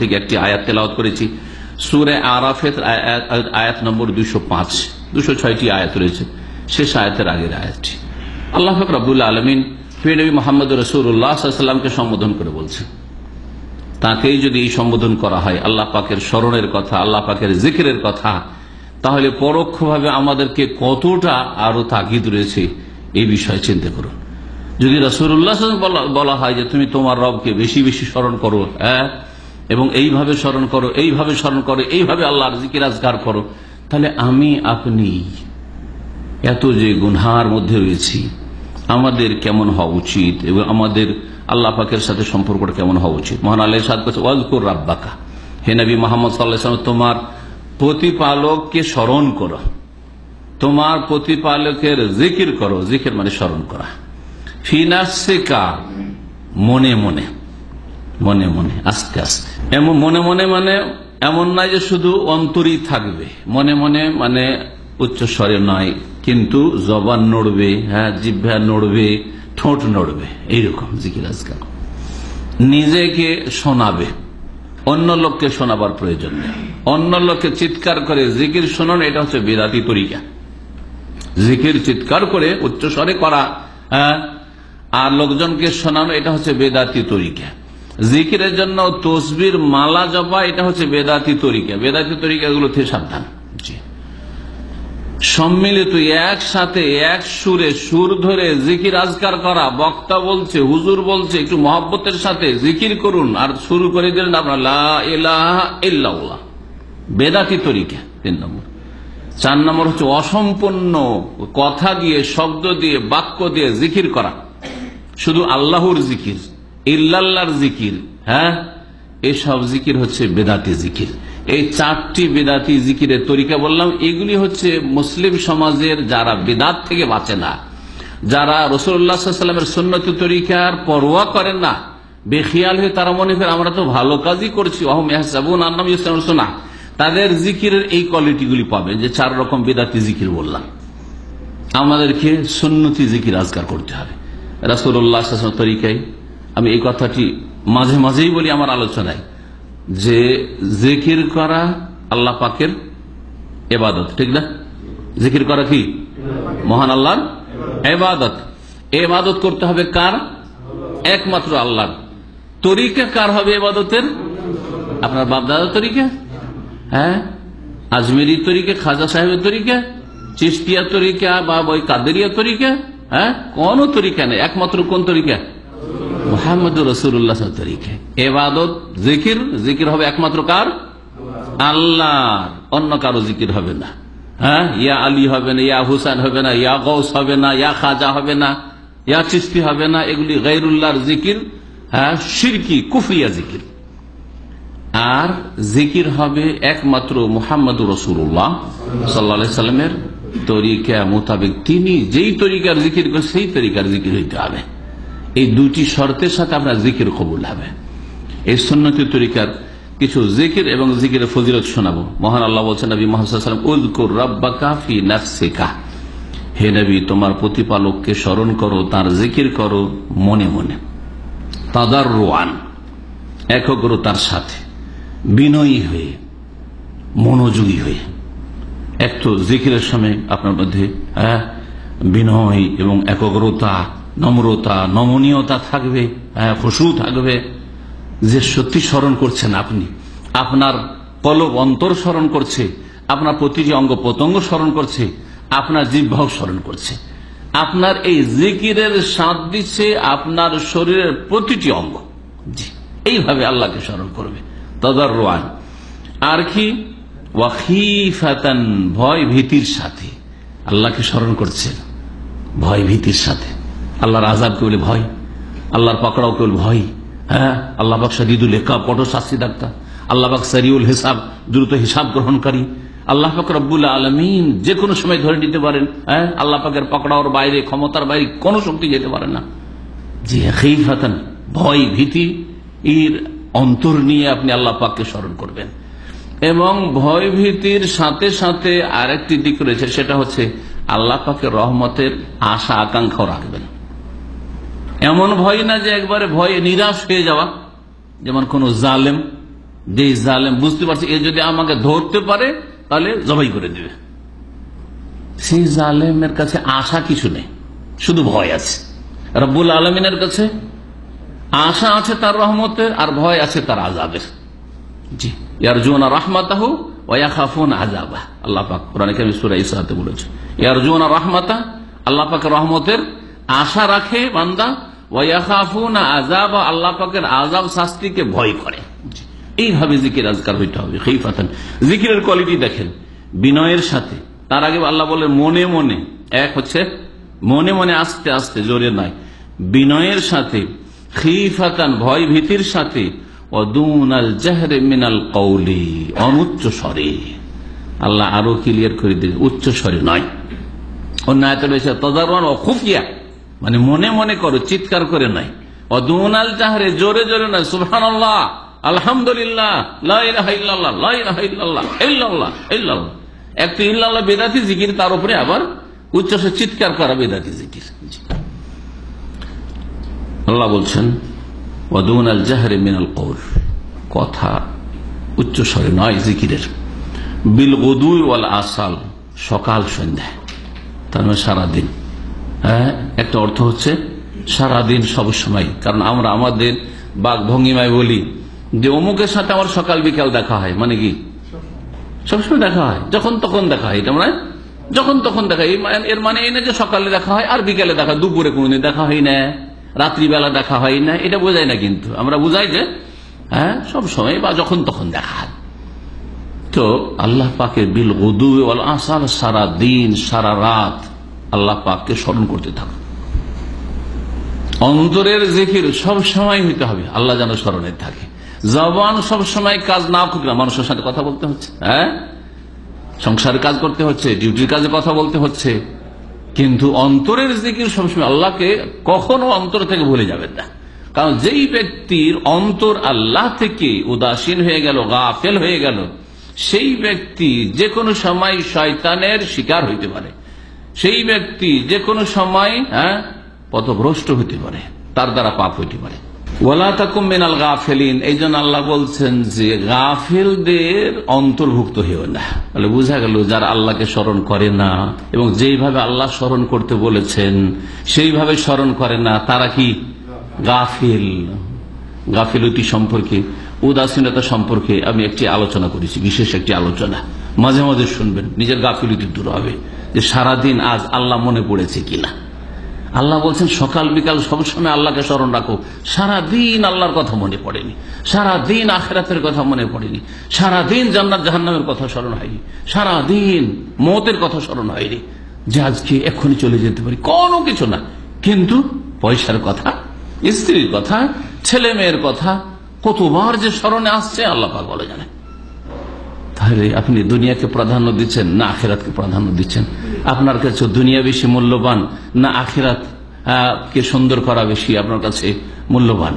থেকে একটি আয়াত তেলাওয়াত করেছি। সুরে আরাফের আয়াত নম্বর দুশো পাঁচ। দুশো ছয়টি আয়াত রয়েছে। শেষ আয়াতের আগের আয়াতটি। আল্লাহ ফকরাবুল্লা আলমিন নবী মোহাম্মদ রসুল্লাহামকে সম্বোধন করে বলছেন, তাকেই যদি এই সম্বোধন করা হয় আল্লাহ পাকের স্মরণের কথা, আল্লাহ পাকের জিকিরের কথা, তাহলে পরোক্ষভাবে আমাদেরকে কতটা আরও তাগিদ রয়েছে এই বিষয়ে চিন্তা করুন। যদি রসুল্লাহ বলা হয় যে তুমি তোমার রবকে বেশি বেশি স্মরণ করো হ্যাঁ এবং এইভাবে স্মরণ করো, এইভাবে স্মরণ করো, এইভাবে আল্লাহর জিকির করো। তাহলে আমি, আপনি, এত যে গুনহার মধ্যে রয়েছি, আমাদের কেমন হওয়া উচিত এবং আমাদের আল্লাহ পাকের সাথে সম্পর্কটা কেমন হওয়া উচিত? মহান আল্লাহ রাব্বাকা। হে নবী মোহাম্মদ সাল্লাহ তোমার প্রতিপালককে স্মরণ করো। তোমার প্রতিপালকের জিকির করো। জিকির মানে স্মরণ করা। ফিনাসেকা মনে মনে। মনে মনে, আস্তে আস্তে। এমন মনে মনে মানে এমন নয় যে শুধু অন্তরই থাকবে। মনে মনে মানে উচ্চ স্বরে নয়, কিন্তু জবান নড়বে হ্যাঁ জিভা নড়বে, ঠোঁট নড়বে, এইরকম জিকির আজকাল। নিজেকে শোনাবে। অন্য লোককে শোনাবার প্রয়োজন নেই। অন্য লোককে চিৎকার করে জিকির শোনানো, এটা হচ্ছে বেদাতি তরিকা। জিকির চিৎকার করে উচ্চ স্বরে করা হ্যাঁ আর লোকজনকে শোনানো, এটা হচ্ছে বেদাতি তরিকা। জিকিরের জন্য তসবির মালা জপা এটা হচ্ছে বেদাতি তরিকা। বেদাতি তরিকা এগুলো থেকে সাবধান। সম্মিলিত একসাথে এক সুরে সুর ধরে জিকির আজকার করা বক্তা বলছে হুজুর বলছে একটু মহব্বতের সাথে জিকির করুন আর শুরু করে দিলেন আপনার বেদাতি তরিকা তিন নম্বর। চার নম্বর হচ্ছে অসম্পূর্ণ কথা দিয়ে শব্দ দিয়ে বাক্য দিয়ে জিকির করা। শুধু আল্লাহর জিকির। ইল্লাল্লাহর জিকির হ্যাঁ? এসব জিকির হচ্ছে বেদাতি জিকির। এই চারটি বেদাতি জিকিরের তরিকা বললাম, এগুলি হচ্ছে মুসলিম সমাজের যারা বেদাত থেকে বাঁচে না, যারা রসুল্লাহামের সন্ন্যত তরিকার পরোয়া করেন না, বেখিয়াল হয়ে তারা মনে করে, আমরা তো ভালো কাজই করছি শোনা তাদের জিকিরের এই কোয়ালিটিগুলি পাবে যে চার রকম বেদাতি জিকির বললাম। আমাদেরকে সন্ন্যতি জিকির আজগার করতে হবে। রাসুল্লাহ তরিকায় আমি এই কথাটি মাঝে মাঝেই বলি আমার আলোচনায়, যে জিকির করা আল্লাহ পাকের এবাদত, ঠিক না? জিকির করা কি? মহান আল্লাহর এবাদত। এবাদত করতে হবে কার? একমাত্র আল্লাহর। তরিকা কার হবে এবাদতের? আপনার বাপদাদার তরিকা? হ্যাঁ? আজমেরি তরিকা, খাজা সাহেবের তরিকা চিস্তিয়া তরিকা, বা ওই কাদেরিয়া তরিকা? হ্যাঁ? কোন তরিকা নেই। একমাত্র কোন তরিকা? মোহাম্মদ রসুল্লাহ তরিকে। এবাদত, জিকির জিকির হবে একমাত্র কার? আল্লাহ অন্য কারও জিকির হবে না। হ্যাঁ? ইয়া আলী হবে না, ইয়া হবে না, ইয়া গৌস হবে না, ইয়া খাজা হবে না, ইয়া চিস্তি হবে না, এগুলি গৈরুল্লাহর জিকির হ্যাঁ? সিরকি কুফিয়া জিকির। আর জিকির হবে একমাত্র মোহাম্মদ রসুল্লাহ সাল্লা তরিকা মোতাবেক। তিনি যেই তরিকার জিকির করে সেই তরিকার জিকির হইতে হবে। এই দুটি শর্তের সাথে আপনার জিকির কবুল হবে। এই সন্ন্যতি তরিকার কিছু জিকির এবং জিকিরের ফজিলত শোনাবো। মহান আল্লাহ বলছেন, নবী মোহাম্মদ উদ্কুর রব্বা কাফি নাফসিকা। হে নবী, তোমার প্রতিপালককে স্মরণ করো, তার জিকির করো মনে মনে। তাদার রোয়ান একগ্রতার সাথে, বিনয়ী হয়ে, মনোযোগী হয়ে। এক তো জিকিরের সময় আপনার মধ্যে হ্যাঁ বিনয় এবং একগ্রতা নম্রতা, নমনীয়তা থাকবে খুশু থাকবে। যে সত্যি স্মরণ করছেন আপনি, আপনার পলব অন্তর স্মরণ করছে, আপনার প্রতিটি অঙ্গ প্রত্যঙ্গ স্মরণ করছে, আপনার জিভ্ভাও স্মরণ করছে। আপনার এই জিকিরের সাঁত দিচ্ছে আপনার শরীরের প্রতিটি অঙ্গ। জি, এইভাবে আল্লাহকে স্মরণ করবে। তদার রোয়ান আর কি? ওয়াকিফাতান, ভয় ভীতির সাথে। আল্লাহকে স্মরণ করছেন, ভয় ভীতির সাথে। আল্লাহর আজাবকে বলে ভয়? আল্লাহর পাকড়াওকে বলে ভয়? হ্যাঁ? আল্লাহ বাক সদিদুল হেকাব কঠোর শাস্তি ডাক্তার আল্লাহ বাক সরিউল হিসাব, দ্রুত হিসাব গ্রহণকারী। আল্লাহ পাক রব্বুল আলমিন যে কোনো সময় ধরে নিতে পারেন হ্যাঁ? আল্লাহ পাকের পাকড়াওর বাইরে, ক্ষমতার বাইরে কোনো শক্তি যেতে পারে না। জি হেফাতান ভয়, ভীতি, এর অন্তর নিয়ে আপনি আল্লাহ পাককে স্মরণ করবেন। এবং ভয়, ভীতির সাথে সাথে আরেকটি দিক রয়েছে, সেটা হচ্ছে আল্লাহ পাকের রহমতের আশা, আকাঙ্ক্ষাও রাখবেন। এমন ভয় না যে একবারে ভয়ে, নিরাশ হয়ে যাওয়া। যেমন কোন জালেম, যে জালেম বুঝতে পারছে, এ যদি আমাকে ধরতে পারে, তাহলে জবাই করে দিবে। সেই জালেমের কাছে আশা কিছু নেই, শুধু ভয় আছে। রব্বুল আলমিনের কাছে আশা আছে তার রহমতের, আর ভয় আছে তার আজাবের জি। ইয়ার জোনা রাহমাতাহু ওয়া খাফুন আজাবা আল্লাহ বলেছে ইয়ার জোনা রাহমাতা, আল্লাহ রহমতের আশা রাখে বান্দা ওয়া খাফুন আল্লাহ পাকের আজাব শাস্তিকে ভয় করে। এইভাবে জিকির হবে কোয়ালিটি দেখেন, বিনয়ের সাথে। তার আগে বলে, মনে মনে, এক হচ্ছে, মনে মনে আস্তে আস্তে, জোরে নয় বিনয়ের সাথে ভয় ভীতির সাথে মিনাল অনুচ্চ স্বরে। আল্লাহ আরও ক্লিয়ার করে দিলেন, উচ্চ স্বরে নয়। অন্য আয়তের রয়েছে তদারণ অখুফিয়া মানে মনে মনে করো, চিৎকার করে নয় অদুনাল জাহরে, জোরে জোরে নয় আল্লাহ আলহামদুলিল্লাহ আবার উচ্চস্বরে চিৎকার আল্লাহ বলছেন আল কথা উচ্চ স্বরে নয়, জিকিরের। বিল গদুই ওয়াল আসাল, সকাল সন্ধ্যায়, তার মানে সারাদিন। একটা অর্থ হচ্ছে সারাদিন সব সময়। কারণ আমরা আমাদের বাঘ ভঙ্গিমায় বলি যে অমুকের সাথে আমার সকাল বিকাল দেখা হয় মানে কি? সবসময় দেখা হয় যখন তখন দেখা হয় এটা মানে যখন তখন দেখা হয়। মানে- এর মানে এই না যে সকালে দেখা হয় আর বিকালে দেখা হয়, দুপুরে কোনোদিন দেখা হয় না রাত্রিবেলা দেখা হয় না এটা বোঝায় না কিন্তু। আমরা বুঝাই যে হ্যাঁ সব সময় বা যখন তখন দেখা হয়। তো আল্লাহ পাকে বিল উদু আসার সারা দিন সারা রাত আল্লাহ পাককে স্মরণ করতে থাকো। অন্তরের জিকির সব সময় হইতে হবে, আল্লাহ যেন স্মরণে থাকে। জবান সব সময় কাজ না করলে মানুষের সাথে কথা বলতে হচ্ছে হ্যাঁ? সংসারের কাজ করতে হচ্ছে, ডিউটির কাজে কথা বলতে হচ্ছে, কিন্তু অন্তরের জিকির সবসময় আল্লাহকে কখনো অন্তর থেকে ভুলে যাবেন না। কারণ যেই ব্যক্তির অন্তর আল্লাহ থেকে উদাসীন হয়ে গেল, গাফেল হয়ে গেল, সেই ব্যক্তি যে কোনো সময় শয়তানের শিকার হইতে পারে। সেই ব্যক্তি যে কোনো সময় হ্যাঁ পথভ্রষ্ট হইতে পারে, তার দ্বারা পাপ হইতে পারে। ওলা তাকুম গাফেলিন, এই জন্য আল্লাহ বলছেন যে গাফেলদের অন্তর্ভুক্ত হয়েও না। তাহলে বোঝা গেল যারা আল্লাহকে স্মরণ করে না, এবং যেইভাবে আল্লাহ স্মরণ করতে বলেছেন, সেইভাবে স্মরণ করে না, তারা কি? গাফিল। গাফিলতি সম্পর্কে, উদাসীনতা সম্পর্কে আমি একটি আলোচনা করেছি, বিশেষ একটি আলোচনা। মাঝে মাঝে শুনবেন, নিজের গাফিলতি দূর হবে। যে সারাদিন আজ আল্লাহ মনে পড়েছে কিনা। আল্লাহ বলছেন, সকাল, বিকাল সবসময় আল্লাহকে স্মরণ রাখো। সারাদিন আল্লাহর কথা মনে পড়েনি। সারাদিন আখেরাতের কথা মনে পড়েনি। সারাদিন জান্নাত, জাহান্নামের কথা স্মরণ হয়নি। সারাদিন মতের কথা স্মরণ হয়নি। যে আজকে এক্ষুনি চলে যেতে পারি, কোনো কিছু না। কিন্তু পয়সার কথা, স্ত্রীর কথা, ছেলে মেয়ের কথা, কতবার যে স্মরণে আসছে, আল্লাহ পাক বলে জানে। তাহলে আপনি দুনিয়াকে প্রাধান্য দিচ্ছেন না আখেরাতকে প্রাধান্য দিচ্ছেন? আপনার কাছে দুনিয়া বেশি মূল্যবান না আখেরাত কে সুন্দর করা বেশি আপনার কাছে মূল্যবান?